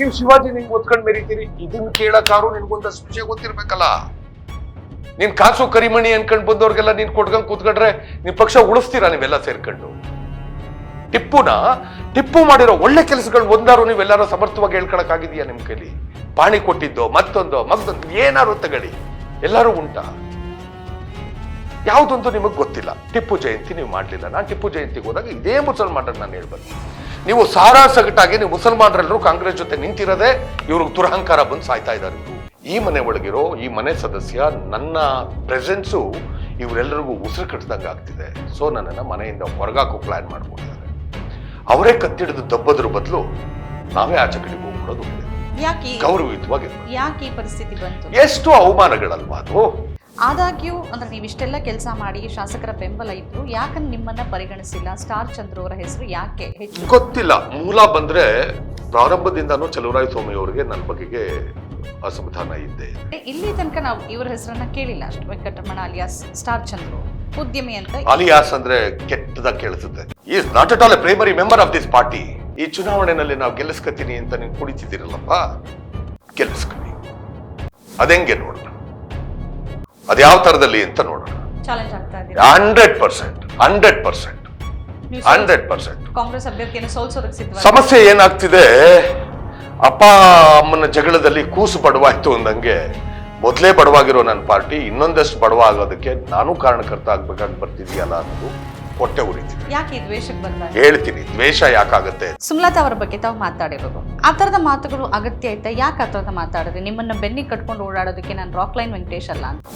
ನೀವು ಶಿವಾಜಿ ನಿಂಗೆ ಒತ್ಕೊಂಡು ಮೆರಿತೀರಿ ಇದನ್ನ ಕೇಳಕ್ಕಾರು ನಿನ್ಗೊಂದ ವಿಷಯ ಗೊತ್ತಿರ್ಬೇಕಲ್ಲ? ನೀನ್ ಕಾಸು ಕರಿಮಣಿ ಅನ್ಕೊಂಡ್ ಬಂದವ್ರಿಗೆಲ್ಲ ನೀನ್ ಕೊಟ್ಕೊಂಡ್ ಕೂತ್ಕೊಂಡ್ರೆ ನಿಮ್ ಪಕ್ಷ ಉಳಿಸ್ತೀರಾ ನೀವೆಲ್ಲ ಸೇರ್ಕೊಂಡು? ಟಿಪ್ಪುನ? ಟಿಪ್ಪು ಮಾಡಿರೋ ಒಳ್ಳೆ ಕೆಲಸಗಳು ಒಂದಾರು ನೀವೆಲ್ಲಾರು ಸಮರ್ಥವಾಗಿ ಹೇಳ್ಕೊಳಕ್ ಆಗಿದೆಯಾ ನಿಮ್ ಕೈಲಿ? ಪಾಣಿ ಕೊಟ್ಟಿದ್ದೋ, ಮತ್ತೊಂದೋ, ಮಗ್ದೊಂದು, ಏನಾರು ತಗಳಿ ಎಲ್ಲರೂ ಉಂಟಾ? ಯಾವ್ದೊಂದು ನಿಮಗೆ ಗೊತ್ತಿಲ್ಲ. ಟಿಪ್ಪು ಜಯಂತಿ ನೀವು ಮಾಡಲಿಲ್ಲ. ನಾನು ಟಿಪ್ಪು ಜಯಂತಿಗೆ ಹೋದಾಗ ಇದೇ ಮುಸಲ್ಮಾನರನ್ನ ನಾನು ಹೇಳ್ಬಂದು ನೀವು ಸಾರಾ ಸಗಟಾಗಿ ನೀವು ಮುಸಲ್ಮಾನರೆಲ್ಲರೂ ಕಾಂಗ್ರೆಸ್ ಜೊತೆ ನಿಂತಿರೋದೇ ಇವ್ರಿಗೆ ದುರಹಂಕಾರ ಬಂದು ಸಾಯ್ತಾ ಇದ್ದಾರೆ. ಈ ಮನೆ ಒಳಗಿರೋ, ಈ ಮನೆ ಸದಸ್ಯ, ನನ್ನ ಪ್ರೆಸೆನ್ಸು ಇವರೆಲ್ಲರಿಗೂ ಉಸಿರು ಕಟ್ಟಿದಂಗೆ ಆಗ್ತಿದೆ. ಸೊ ನನ್ನನ್ನು ಮನೆಯಿಂದ ಹೊರಗಾಕೋ ಪ್ಲ್ಯಾನ್ ಮಾಡ್ಕೊಂಡಿದ್ದಾರೆ. ಅವರೇ ಕತ್ತಿಡಿದು ದಬ್ಬದ್ರ ಬದಲು ನಾವೇ ಆಚೆ ಕಡೆಗೆ ಹೋಗ್ಬಿಡೋದು. ಯಾಕೆ ಗೌರವಯುತವಾಗಿರ್ಬೇಕು ಯಾಕೆ ಈ ಪರಿಸ್ಥಿತಿ ಬಂತು? ಎಷ್ಟು ಅವಮಾನಗಳಲ್ವಾ ಅದು? ಆದಾಗ್ಯೂ ಅಂದ್ರೆ ನೀವು ಇಷ್ಟೆಲ್ಲ ಕೆಲಸ ಮಾಡಿ ಶಾಸಕರ ಬೆಂಬಲ ಇದ್ರು ಯಾಕಂದ್ರೆ ನಿಮ್ಮನ್ನ ಪರಿಗಣಿಸಿಲ್ಲ? ಸ್ಟಾರ್ ಚಂದ್ರ ಅವರ ಹೆಸರು ಯಾಕೆ ಹೆಚ್ಚು? ಗೊತ್ತಿಲ್ಲ. ಮೂಲ ಬಂದ್ರೆ ಪ್ರಾರಂಭದಿಂದಾನು ಚಲುವರಾಯ ಸ್ವಾಮಿ ಅವರಿಗೆ ನನ್ನ ಬಗೆಗೆ ಅಸಮಾಧಾನ ಇದ್ದೆ ಇದೆ ಇಲ್ಲಿ ತನಕ ನಾವು ಇವರ ಹೆಸರನ್ನ ಕೇಳಿಲ್ಲ ಅಷ್ಟು. ವೆಂಕಟರಮಣ ಅಲಿಯಾಸ್ ಸ್ಟಾರ್ ಚಂದ್ರು ಉದ್ಯಮಿ ಅಂತ. ಅಲಿಯಾಸ್ ಅಂದ್ರೆ ಕೆಟ್ಟದಾಗ ಕೇಳಿಸುತ್ತೆ. Is not at all a primary member of this party ಈ ಚುನಾವಣೆಯಲ್ಲಿ ನಾವು ಗೆಲ್ಲಿಸ್ಕತೀನಿ ಅಂತ ನೀವು ಕುಡಿತಿದ್ದೀರಲ್ಲಪ್ಪ ಗೆಲ್ಲಿಸ್ಕೊಳ್ಳಿ ಅದೆಂಗೆ ನೋಡೋಣ? ಅದ್ಯಾವ ತರದಲ್ಲಿ ಅಂತ ನೋಡೋಣ. Hundred percent hundred percent hundred percent. Congress ಅಭ್ಯರ್ಥಿಯನ್ನು ಸಮಸ್ಯೆ ಏನಾಗ್ತಿದೆ? ಅಪ್ಪ ಅಮ್ಮನ ಜಗಳದಲ್ಲಿ ಕೂಸು ಬಡವಾಯ್ತು ಅಂದಂಗೆ ಮೊದಲೇ ಬಡವಾಗಿರೋ ನನ್ನ ಪಾರ್ಟಿ ಇನ್ನೊಂದಷ್ಟು ಬಡವ ಆಗೋದಕ್ಕೆ ನಾನು ಕಾರಣಕರ್ತ ಆಗ್ಬೇಕಾಗಿ ಬರ್ತಿದೆಯಲ್ಲ ಅನ್ನೋದು ಹೊಟ್ಟೆ ಉರಿತಿದೆ ಯಾಕೆ ಈ ದ್ವೇಷಕ್ಕೆ ಬಂದಾಗ? ಹೇಳ್ತೀನಿ ದ್ವೇಷ ಯಾಕಾಗುತ್ತೆ? ಸುಮಲತಾ ಅವರ ಬಗ್ಗೆ ತಾವು ಮಾತಾಡಿರೋದು ಆ ಥರದ ಮಾತುಗಳು ಅಗತ್ಯ ಆಯ್ತಾ ಯಾಕೆ ಆ ಥರದ ಮಾತಾಡಿದ್ರೆ? ನಿಮ್ಮನ್ನ ಬೆನ್ನಿ ಕಟ್ಕೊಂಡು ಓಡಾಡೋದಕ್ಕೆ ನಾನು ರಾಕ್ ಲೈನ್ ವೆಂಕಟೇಶ್ ಅಲ್ಲ ಅಂತ.